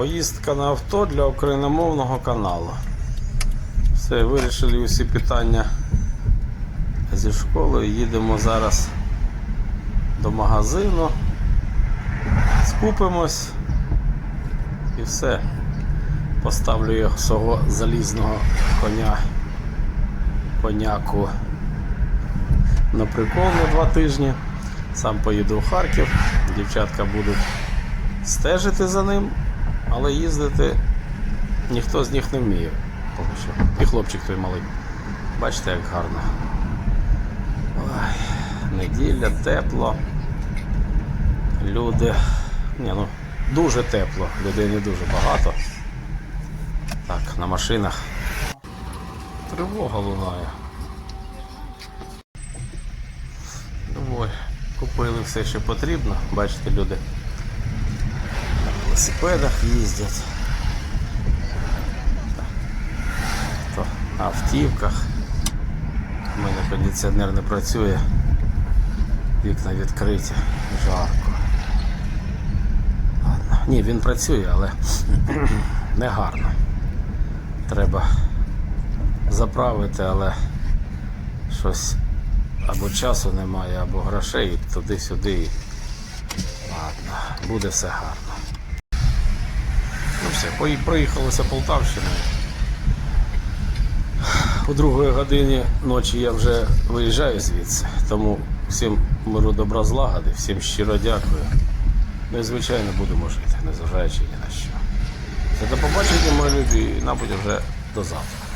Поїздка на авто для україномовного каналу. Все, вирішили усі питання зі школою. Їдемо зараз до магазину. Скупимось і все. Поставлю його свого залізного коня коняку на прикол на два тижні. Сам поїду в Харків, дівчатка будуть стежити за ним, але їздити ніхто з них не вміє. Поки що. І хлопчик той малий. Бачите, як гарно. Ой, неділя, тепло. Люди. Ні, ну, дуже тепло, людей не дуже багато. Так, на машинах. Тривога лунає. Ой, купили все, що потрібно. Бачите, люди велосипедах їздять. То на автівках. У мене кондиціонер не працює. Вікна відкриті, жарко. Ладно. Ні, він працює, але не гарно. Треба заправити, але щось або часу немає, або грошей туди-сюди. Ладно, буде все гарно. Ну все, пої- Полтавщиною. У другої годині ночі я вже виїжджаю звідси, тому всім миру добра злагоди, всім щиро дякую. Ми, звичайно будемо жити, незважаючи ні на що. Все, до побачення, мої любі, і, мабуть, вже до завтра.